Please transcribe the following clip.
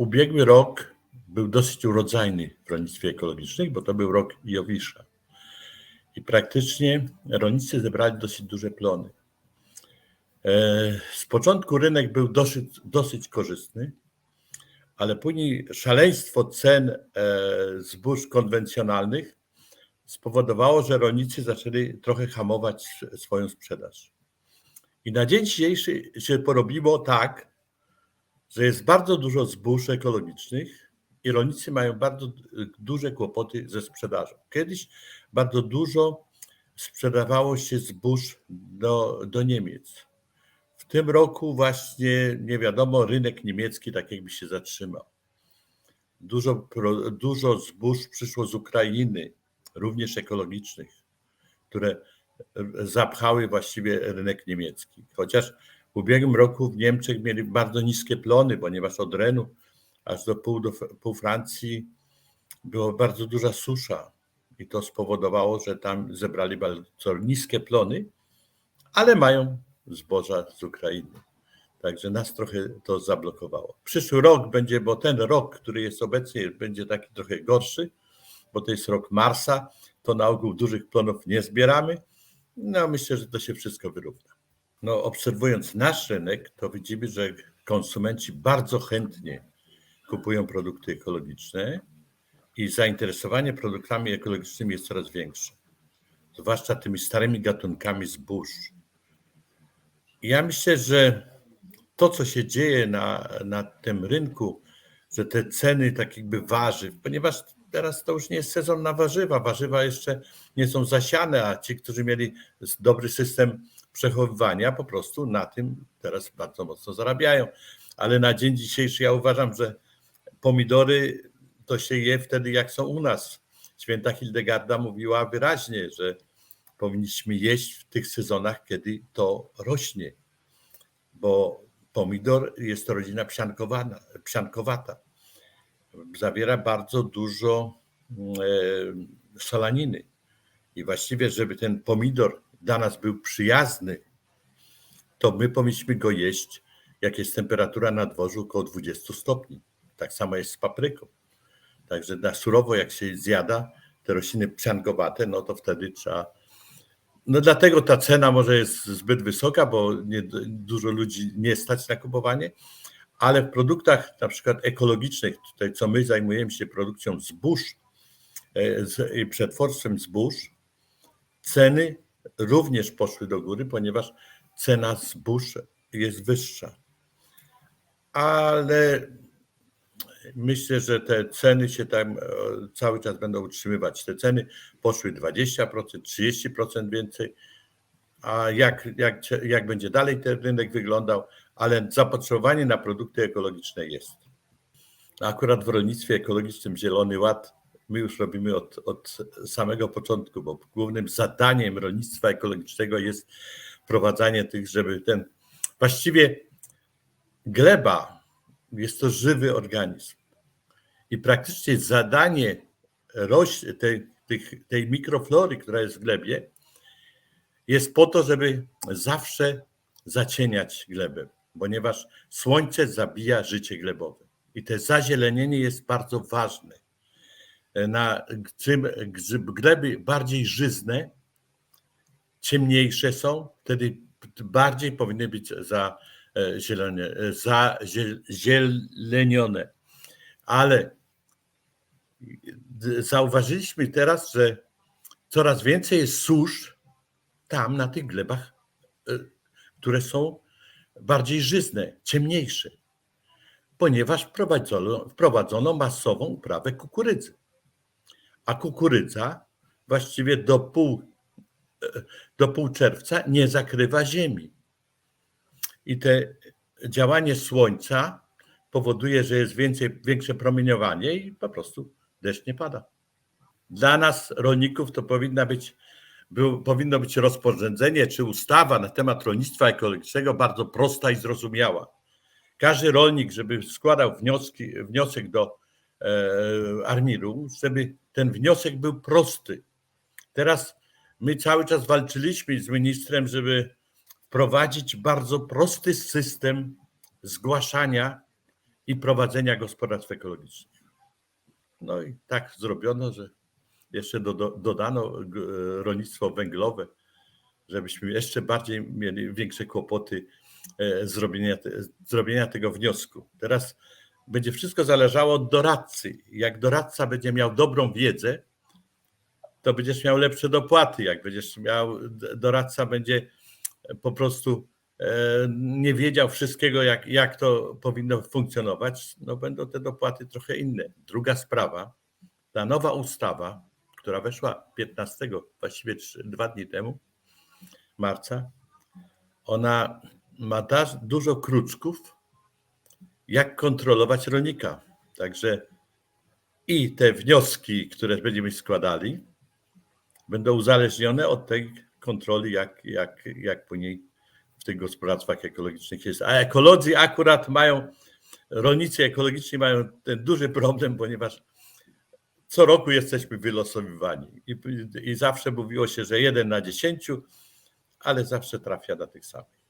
Ubiegły rok był dosyć urodzajny w rolnictwie ekologicznym, bo to był rok Jowisza. I praktycznie rolnicy zebrali dosyć duże plony. E, Z początku rynek był dosyć, dosyć korzystny, ale później szaleństwo cen e, zbóż konwencjonalnych spowodowało, że rolnicy zaczęli trochę hamować swoją sprzedaż. I na dzień dzisiejszy się porobiło tak, że jest bardzo dużo zbóż ekologicznych i rolnicy mają bardzo duże kłopoty ze sprzedażą. Kiedyś bardzo dużo sprzedawało się zbóż do, do Niemiec. W tym roku właśnie nie wiadomo, rynek niemiecki tak jakby się zatrzymał. Dużo, dużo zbóż przyszło z Ukrainy, również ekologicznych, które zapchały właściwie rynek niemiecki. Chociaż w ubiegłym roku w Niemczech mieli bardzo niskie plony, ponieważ od Renu aż do pół, do pół Francji była bardzo duża susza i to spowodowało, że tam zebrali bardzo niskie plony, ale mają zboża z Ukrainy. Także nas trochę to zablokowało. Przyszły rok będzie, bo ten rok, który jest obecnie, będzie taki trochę gorszy, bo to jest rok Marsa, to na ogół dużych plonów nie zbieramy. No myślę, że to się wszystko wyrówna. No obserwując nasz rynek, to widzimy, że konsumenci bardzo chętnie kupują produkty ekologiczne i zainteresowanie produktami ekologicznymi jest coraz większe. Zwłaszcza tymi starymi gatunkami zbóż. I ja myślę, że to, co się dzieje na, na tym rynku, że te ceny tak jakby warzyw, ponieważ teraz to już nie jest sezon na warzywa, warzywa jeszcze nie są zasiane, a ci, którzy mieli dobry system przechowywania, po prostu na tym teraz bardzo mocno zarabiają. Ale na dzień dzisiejszy ja uważam, że pomidory to się je wtedy, jak są u nas. Święta Hildegarda mówiła wyraźnie, że powinniśmy jeść w tych sezonach, kiedy to rośnie, bo pomidor jest to rodzina psiankowana, psiankowata. Zawiera bardzo dużo e, solaniny. I właściwie, żeby ten pomidor dla nas był przyjazny, to my powinniśmy go jeść, jak jest temperatura na dworzu około 20 stopni. Tak samo jest z papryką. Także na surowo, jak się zjada te rośliny psiankowate, no to wtedy trzeba. No dlatego ta cena może jest zbyt wysoka, bo nie, dużo ludzi nie stać na kupowanie, ale w produktach na przykład ekologicznych, tutaj co my zajmujemy się produkcją zbóż e, z- i przetwórstwem zbóż, ceny również poszły do góry, ponieważ cena zbóż jest wyższa. Ale myślę, że te ceny się tam e, cały czas będą utrzymywać. Te ceny poszły 20%, 30% więcej. A jak, jak, jak będzie dalej ten rynek wyglądał, ale zapotrzebowanie na produkty ekologiczne jest. Akurat w rolnictwie ekologicznym Zielony Ład my już robimy od, od samego początku, bo głównym zadaniem rolnictwa ekologicznego jest wprowadzanie tych, żeby ten właściwie gleba jest to żywy organizm. I praktycznie zadanie roś, tej, tych, tej mikroflory, która jest w glebie, jest po to, żeby zawsze zacieniać glebę, ponieważ słońce zabija życie glebowe. I to zazielenienie jest bardzo ważne. Na gleby bardziej żyzne, ciemniejsze są, wtedy bardziej powinny być za, e, zazielenione. Ale zauważyliśmy teraz, że coraz więcej jest susz tam na tych glebach, e, które są bardziej żyzne, ciemniejsze, ponieważ wprowadzono, wprowadzono masową uprawę kukurydzy. A kukurydza właściwie do pół, do pół czerwca nie zakrywa ziemi. I te działanie słońca powoduje, że jest więcej, większe promieniowanie i po prostu deszcz nie pada. Dla nas, rolników, to powinna być, był, powinno być rozporządzenie czy ustawa na temat rolnictwa ekologicznego bardzo prosta i zrozumiała. Każdy rolnik, żeby składał wnioski, wniosek do Armiru, żeby ten wniosek był prosty. Teraz my cały czas walczyliśmy z ministrem, żeby wprowadzić bardzo prosty system zgłaszania i prowadzenia gospodarstw ekologicznych. No i tak zrobiono, że jeszcze do, do, dodano g- rolnictwo węglowe, żebyśmy jeszcze bardziej mieli większe kłopoty e, zrobienia, zrobienia tego wniosku. Teraz będzie wszystko zależało od doradcy. Jak doradca będzie miał dobrą wiedzę, to będziesz miał lepsze dopłaty. Jak będziesz miał, doradca będzie po prostu e, nie wiedział wszystkiego, jak, jak to powinno funkcjonować, no będą te dopłaty trochę inne. Druga sprawa, ta nowa ustawa, która weszła 15, właściwie dwa dni temu, marca, ona ma dużo kruczków, jak kontrolować rolnika. Także i te wnioski, które będziemy składali, będą uzależnione od tej kontroli, jak, jak, jak później w tych gospodarstwach ekologicznych jest. A ekolodzy akurat mają, rolnicy ekologiczni mają ten duży problem, ponieważ co roku jesteśmy wylosowywani i, i zawsze mówiło się, że jeden na dziesięciu, ale zawsze trafia na tych samych.